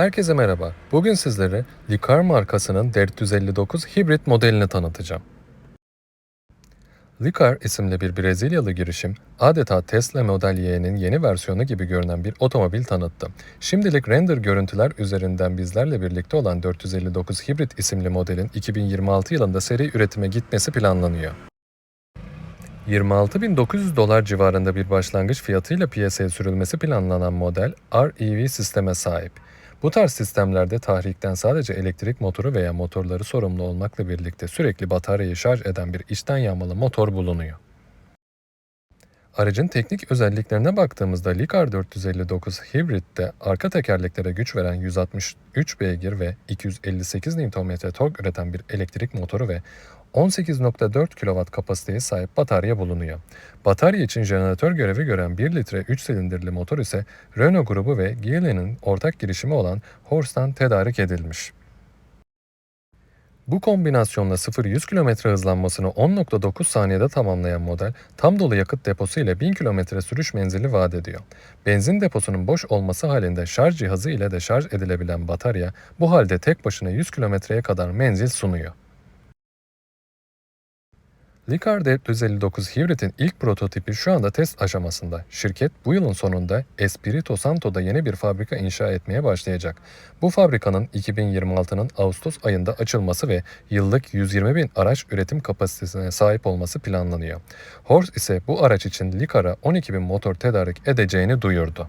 Herkese merhaba. Bugün sizlere Licar markasının 459 hibrit modelini tanıtacağım. Licar isimli bir Brezilyalı girişim, adeta Tesla Model Y'nin yeni versiyonu gibi görünen bir otomobil tanıttı. Şimdilik render görüntüler üzerinden bizlerle birlikte olan 459 hibrit isimli modelin 2026 yılında seri üretime gitmesi planlanıyor. 26.900 dolar civarında bir başlangıç fiyatıyla piyasaya sürülmesi planlanan model REV sisteme sahip. Bu tarz sistemlerde tahrikten sadece elektrik motoru veya motorları sorumlu olmakla birlikte sürekli bataryayı şarj eden bir içten yanmalı motor bulunuyor. Aracın teknik özelliklerine baktığımızda Licar 459 Hybrid'de arka tekerleklere güç veren 163 beygir ve 258 Nm tork üreten bir elektrik motoru ve 18.4 kW kapasiteye sahip batarya bulunuyor. Batarya için jeneratör görevi gören 1 litre 3 silindirli motor ise Renault grubu ve Geely'nin ortak girişimi olan Horse'tan tedarik edilmiş. Bu kombinasyonla 0-100 km hızlanmasını 10.9 saniyede tamamlayan model, tam dolu yakıt deposu ile 1000 km sürüş menzili vaat ediyor. Benzin deposunun boş olması halinde şarj cihazı ile de şarj edilebilen batarya, bu halde tek başına 100 kilometreye kadar menzil sunuyor. Licar 459 Hybrid'in ilk prototipi şu anda test aşamasında. Şirket bu yılın sonunda Espirito Santo'da yeni bir fabrika inşa etmeye başlayacak. Bu fabrikanın 2026'nın Ağustos ayında açılması ve yıllık 120 bin araç üretim kapasitesine sahip olması planlanıyor. Horse ise bu araç için Licar'a 12 bin motor tedarik edeceğini duyurdu.